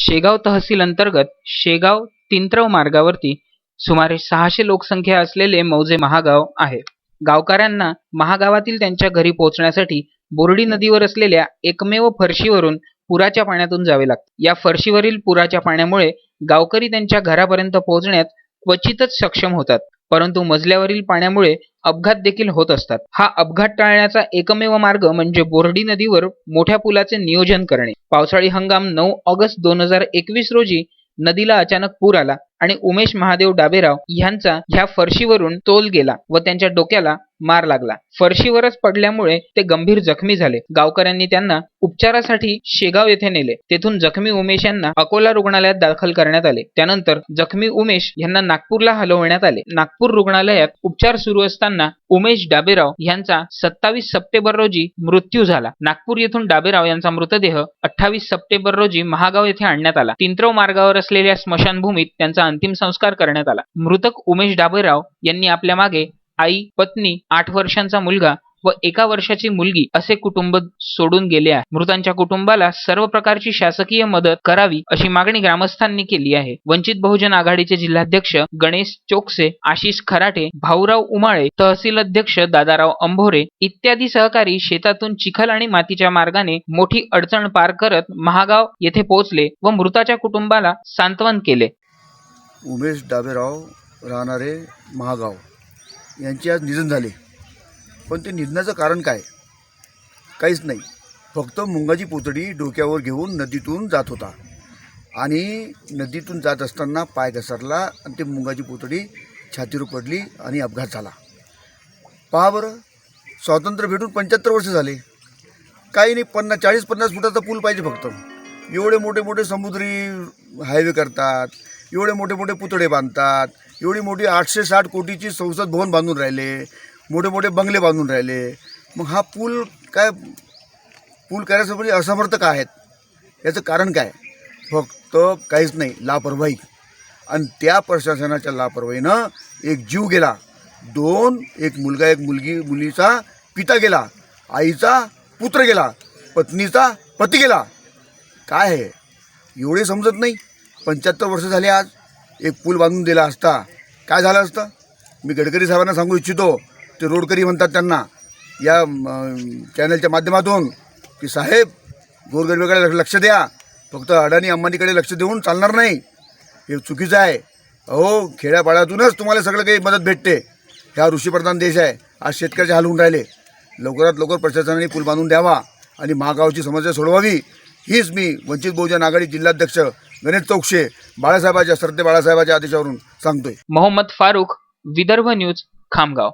शेगाव तहसील अंतर्गत शेगाव तिंत्रव मार्गावरती सुमारे सहाशे लोकसंख्या असलेले मौजे महागाव आहे. गावकऱ्यांना महागावातील त्यांच्या घरी पोहोचण्यासाठी बोर्डी नदीवर असलेल्या एकमेव फरशीवरून पुराच्या पाण्यातून जावे लागते. या फरशीवरील पुराच्या पाण्यामुळे गावकरी त्यांच्या घरापर्यंत पोहोचण्यात क्वचितच सक्षम होतात. परंतु मजल्यावरील पाण्यामुळे अपघात देखील होत असतात. हा अपघात टाळण्याचा एकमेव मार्ग म्हणजे बोर्डी नदीवर मोठ्या पुलाचे नियोजन करणे. पावसाळी हंगाम नऊ ऑगस्ट दोन हजार एकवीस रोजी नदीला अचानक पूर आला. आणि उमेश महादेव डाबेराव यांचा ह्या फरशीवरून तोल गेला व त्यांच्या डोक्याला मार लागला. फरशीवरच पडल्यामुळे ते गंभीर जखमी झाले. गावकऱ्यांनी त्यांना उपचारासाठी शेगाव येथे नेले. तेथून जखमी उमेश यांना अकोला रुग्णालयात दाखल करण्यात आले. त्यानंतर जखमी उमेश यांना नागपूरला हलवण्यात आले. नागपूर रुग्णालयात उपचार सुरू असताना उमेश डाबेराव यांचा सत्तावीस सप्टेंबर रोजी मृत्यू झाला. नागपूर येथून डाबेराव यांचा मृतदेह अठ्ठावीस सप्टेंबर रोजी महागाव येथे आणण्यात आला. तिंत्रव मार्गावर असलेल्या स्मशानभूमीत त्यांचा अंतिम संस्कार करण्यात आला. मृतक उमेश डाबेराव यांनी आपल्या मागे आई पत्नी आठ वर्षांचा मुलगा व एका वर्षाची मुलगी असे कुटुंब सोडून गेले आहे. मृतांच्या कुटुंबाला सर्व प्रकारची शासकीय मदत करावी अशी मागणी ग्रामस्थांनी केली आहे. वंचित बहुजन आघाडीचे जिल्हाध्यक्ष गणेश चोकसे आशिष खराटे भाऊराव उमाळे तहसील अध्यक्ष दादाराव अंभोरे इत्यादी सहकारी शेतातून चिखल आणि मातीच्या मार्गाने मोठी अडचण पार करत महागाव येथे पोहोचले व मृताच्या कुटुंबाला सांत्वन केले. उमेश डाबेराव राहणारे महागाव यांचे आज निधन झाले. पण ते निधनाचं कारण काय? काहीच नाही. फक्त मुंगाची पोतडी डोक्यावर घेऊन नदीतून जात होता. आणि नदीतून जात असताना पाय घसरला आणि ते मुंगाची पोतडी छातीवर पडली आणि अपघात झाला. पहा बरं स्वातंत्र्य भेटून पंच्याहत्तर वर्ष झाले. काही नाही पन्नास चाळीस पन्नास फुटाचा पूल पाहिजे फक्त. एवढे मोठे मोठे समुद्री हायवे करतात एवढे मोठे मोठे पुतळे बांधतात एवढी मोठी आठशे साठ कोटीची संसद भवन बांधून राहिले मोठे मोठे बंगले बांधून राहिले. मग हा पूल काय पूल करायसाठी असमर्थ का आहेत? याचं कारण काय? फक्त काहीच नाही लापरवाही. आणि त्या प्रशासनाच्या लापरवाहीनं एक जीव गेला. दोन एक मुलगा एक मुलगी मुलीचा पिता गेला. आईचा पुत्र गेला. पत्नीचा पती गेला. काय आहे एवढे समजत नाही? पंच्याहत्तर वर्ष झाले आज एक पूल बांधून दिला असता. काय झालं असतं? मी गडकरी साहेबांना सांगू इच्छितो ते रोडकरी म्हणतात त्यांना या चॅनलच्या माध्यमातून की साहेब गोरगरिबाकडे लक्ष द्या. फक्त अडाणी अंबानीकडे लक्ष देऊन चालणार नाही. हे चुकीचं आहे. अहो खेड्यापाड्यातूनच तुम्हाला सगळं काही मदत भेटते. ह्या ऋषीप्रधान देश आहे. आज शेतकऱ्याचे हाल होऊन राहिले. लवकरात लवकर प्रशासनाने पूल बांधून द्यावा आणि महागावची समस्या सोडवावी. हीच मी वंचित बहुजन आघाडी जिल्हाध्यक्ष गणेश चौकशे बाळासाहेबाच्या श्रद्धे बाळासाहेबाच्या आदेशावरून सांगतोय. मोहम्मद फारुख विदर्भ न्यूज खामगाव.